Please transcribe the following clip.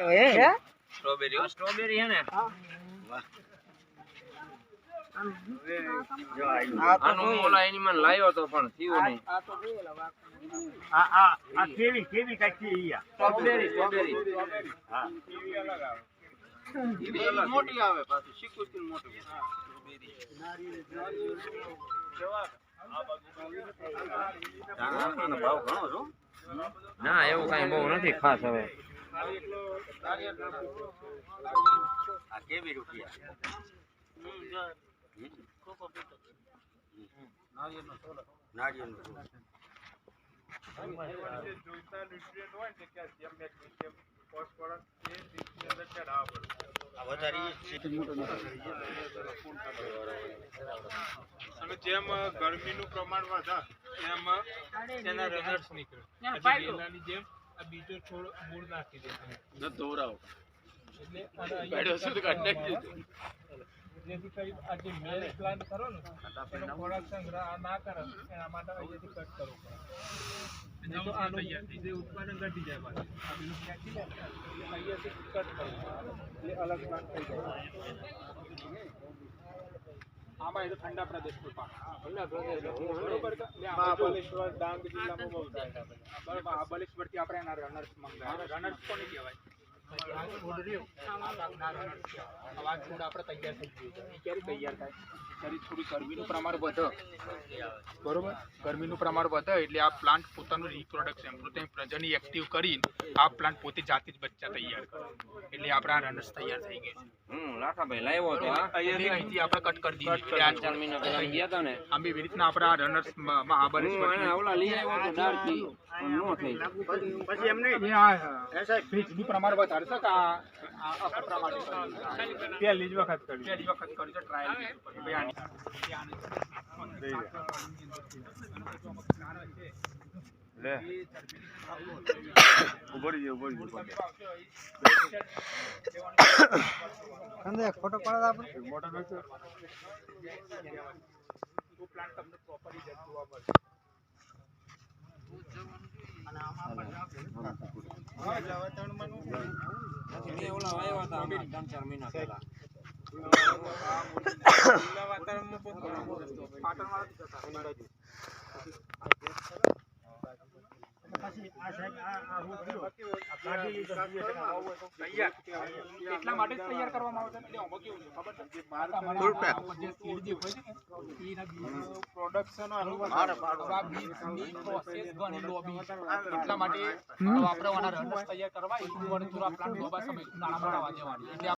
હે? Strawberry strawberry હે ને? આનું ઓલા એની મને લાવ્યો તો પણ થયું નહીં. આ આ આ કેવી કેવી કાચી ઈ સ્ટ્રોબેરી સ્ટ્રોબેરી. હા. મોટી આવે પાછી મોટી ના એવું કઈ બહુ નથી ખાસ હવે. આ કેવી રૂપિયા નાળિયેરનો સોળ. આ વધારે ઈ જ છે. અને જેમ ગરમીનું પ્રમાણ વધે એમ એના રનર્સ નીકળે જેમ આ બીજો છોડ મૂળ નાખી દે એટલે અને અહીંયા જેથી કરી આ જે મેલ પ્લાન્ટ કરો ને એનો ખોરાક સંગ્રહ આ ના કરે એના માટે અહીંયાથી કટ કરવો પડે. તો આનું જે ઉત્પાદન ઘટી જાય પાછું. આ પેલું ખેંચી લે? અહીંયાથી કટ કરવું એટલે અલગ પ્લાન્ટ થઈ જાય. આમાં એ તો ઠંડા પ્રદેશનું પાક બરોબર છે? એટલે મહાબળેશ્વર ડાંગ જિલ્લામાં બહુ થાય છે. બરાબર આપણે એના રનર્સ મંગાવ્યા રનર્સ કોને કહેવાય છોડ આપણે તૈયાર થઈ ગયું ક્યારે તૈયાર થાય? થોડી ગરમીનું પ્રમાણ વધે. બરોબર? ગરમીનું પ્રમાણ વધે એટલે આ પ્લાન્ટ પોતાનું રિપ્રોડક્શન પોતાની પ્રજનની એક્ટિવ કરીને આ પ્લાન્ટ પોતે જાતે જ બચ્ચા તૈયાર કરે. એટલે આપણા રનર્સ તૈયાર થઈ ગયા હમ લાખાભાઈ લાવ્યો તો આ અહીંથી આપણે કટ કરી દીધી આ ચાર ચાર મહિના પહેલા ગયા હતા ને. આમ એવી રીતના આપણા રનર્સ મહાબળેશ્વર ઓલા લઈ આવ્યો તો ડાળથી નો થઈ. પછી એમ એ આ ભેજનું પ્રમાણ વધારે છે કે આ આ આ માટે પહેલી જ વખત કરી. પહેલી વખત કરી છે ટ્રાયલ ભાઈ આની આની લે ઉભરી જાય ઉભરી જાય ફોટો પાડો આપણે મોટો નથી તો પ્લાન્ટ તમને પ્રોપરલી જોવા મળશે. મેં ઓલા વાવ્યા એટલા માટે તૈયાર કરવામાં આવે છે? ખબર છે? તમારા આ જે seed જે હોય છે ને, એના ઘણી લોબી. એટલા માટે આપણે આના તૈયાર કરવા. એક વર્ષ થોડા લોબા સમય નાના મોટા વાજે એટલે